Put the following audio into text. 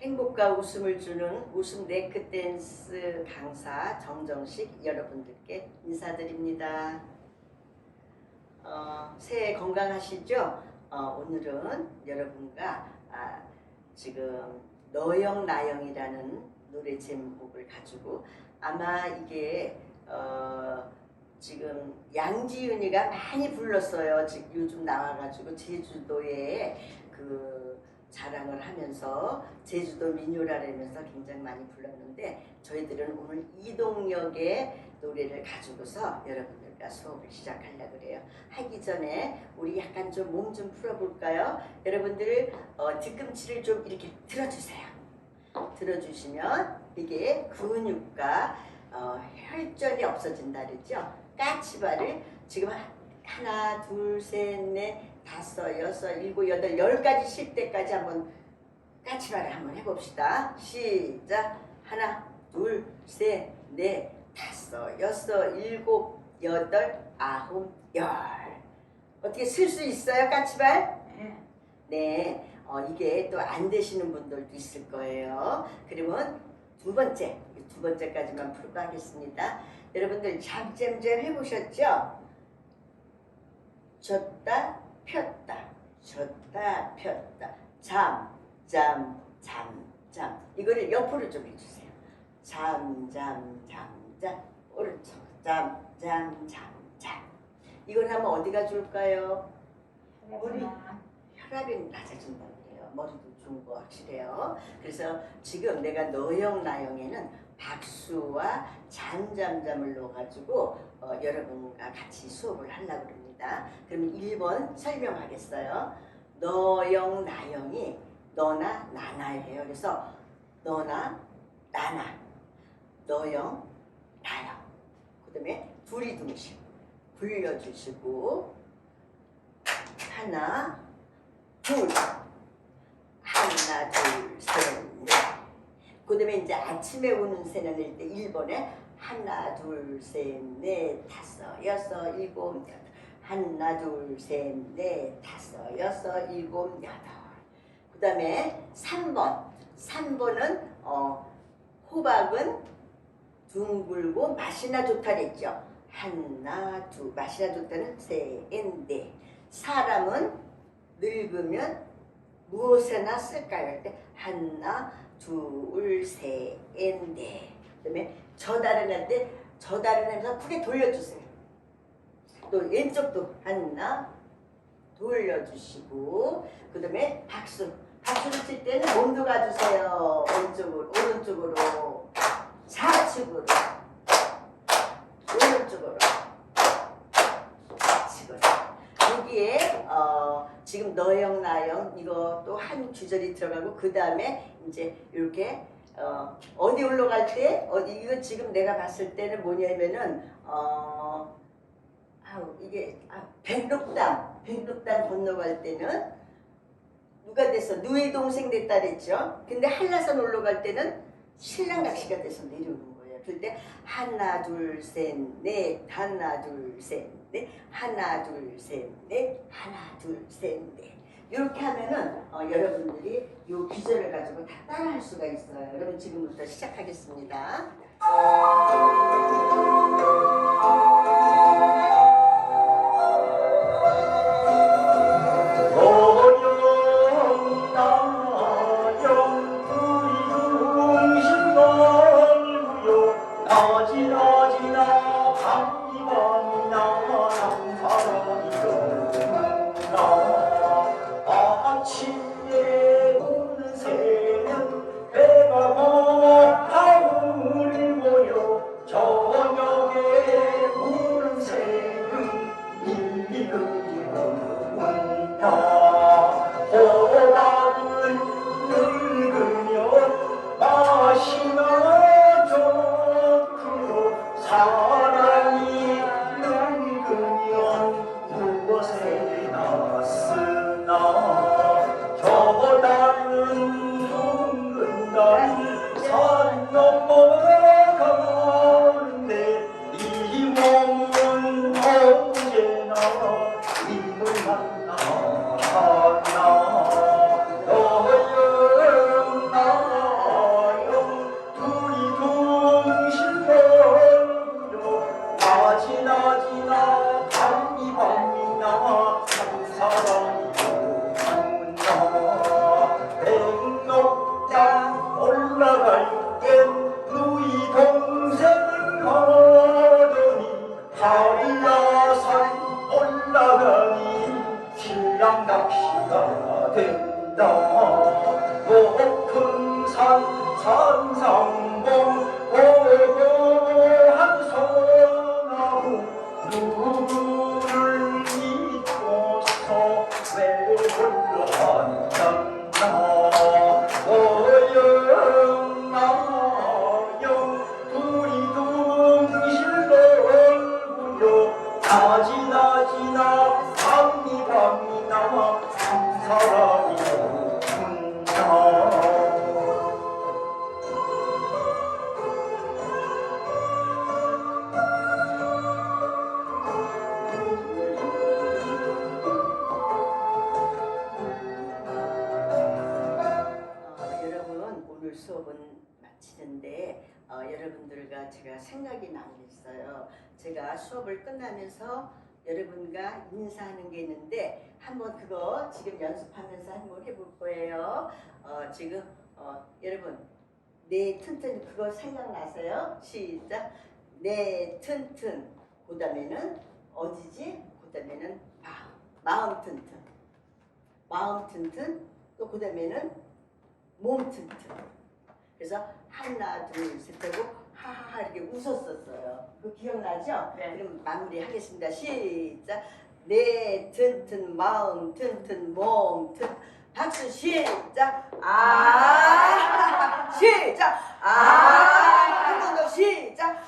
행복과 웃음을 주는 웃음 네크 댄스 강사 정정식 여러분들께 인사드립니다. 어, 새해 건강하시죠? 어, 오늘은 여러분과 아, 지금 너영 나영이라는 노래 제목을 가지고 아마 이게 어, 지금 양지윤이가 많이 불렀어요. 지금 요즘 나와가지고 제주도에 그 자랑을 하면서 제주도 민요라면서 굉장히 많이 불렀는데 저희들은 오늘 이동역의 노래를 가지고서 여러분들과 수업을 시작하려고 그래요. 하기 전에 우리 약간 좀 몸좀 풀어볼까요? 여러분들 어, 뒤꿈치를 좀 이렇게 들어주세요. 들어주시면 이게 근육과 어, 혈전이 없어진다 그랬죠? 까치발을 지금 하나, 둘, 셋, 넷, 다섯, 여섯, 일곱, 여덟, 열까지 쉴 때까지 한번 까치발을 한번 해봅시다. 시작. 하나, 둘, 셋, 넷, 다섯, 여섯, 일곱, 여덟, 아홉, 열. 어떻게 쓸 수 있어요, 까치발? 네. 어, 이게 또 안 되시는 분들도 있을 거예요. 그러면 두 번째, 이두 번째까지만 풀고 하겠습니다. 여러분들 잠잠잠 해보셨죠? 졌다 폈다 졌다 폈다. 잠, 잠, 잠, 잠. 이거를 옆으로 좀 해주세요. 잠, 잠, 잠, 잠. 오른쪽. 잠, 잠, 잠, 잠. 이걸 하면 어디가 좋을까요? 머리 혈압이 낮아진다고 그래요. 머리도 좋은 거 확실해요. 그래서 지금 내가 너영 나영에는 박수와 잠잠잠을 넣어가지고 어, 여러분과 같이 수업을 하려고 합니다. 그러면 1번 설명하겠어요. 너영 나영이 너나 나나예요. 그래서 너나 나나 너영 나영. 그 다음에 둘이 둥실 굴려주시고 하나 둘. 하나 둘셋넷. 그 다음에 이제 아침에 우는 새는 일때 1번에 하나 둘 셋 넷 다섯 여섯 일곱 여덟 하나 둘셋넷 다섯 여섯 일곱 여덟 그 다음에 3번 3번은 어, 호박은 둥글고 맛이나 좋다 그랬죠 하나 둘 맛이나 좋다는 셋넷 사람은 늙으면 무엇에나 쓸까요? 할때 하나 둘, 셋, 넷. 그다음에 저 다른 할때 저 다른 해서 크게 돌려주세요. 또 왼쪽도 하나 돌려주시고 그 다음에 박수. 박수를 칠 때는 몸도 가주세요. 왼쪽으로, 오른쪽으로, 좌측으로, 오른쪽으로, 좌측으로. 여기에 어, 지금 너영 나영 이거 또 한 주절이 들어가고 그 다음에 이제 이렇게 어, 어디 올라갈 때 어디 이거 지금 내가 봤을 때는 뭐냐면은 어 이게 아, 백록담 백록담 건너갈 때는 누가 돼서 누이 동생 됐다 그랬죠. 근데 한라산 올라갈 때는 신랑 각시가 돼서 내려오는 거예요. 그럴 때 하나 둘 셋 넷 하나 둘 셋 넷 하나 둘 셋 넷 하나 둘 셋 넷 이렇게 하면은 어, 여러분들이 이 귀절을 가지고 다 따라할 수가 있어요. 여러분 지금부터 시작하겠습니다. 好极了。Maxwell. 제가 생각이 게 있어요. 제가 수업을 끝나면서 여러분과 인사하는 게 있는데 한번 그거 지금 연습하면서 한번 해볼 거예요. 어, 지금 어, 여러분 네 튼튼 그거 생각나세요? 시작. 네 튼튼. 그 다음에는 어디지? 그 다음에는 마, 마음 튼튼. 마음 튼튼. 또 그 다음에는 몸 튼튼. 그래서 하나 둘셋 하고 하하하 이렇게 웃었었어요. 그 기억나죠? 네. 그럼 마무리하겠습니다. 시작. 내 튼튼 마음 튼튼 몸 튼. 박수 시작. 아 시작. 아한 번 더 시작.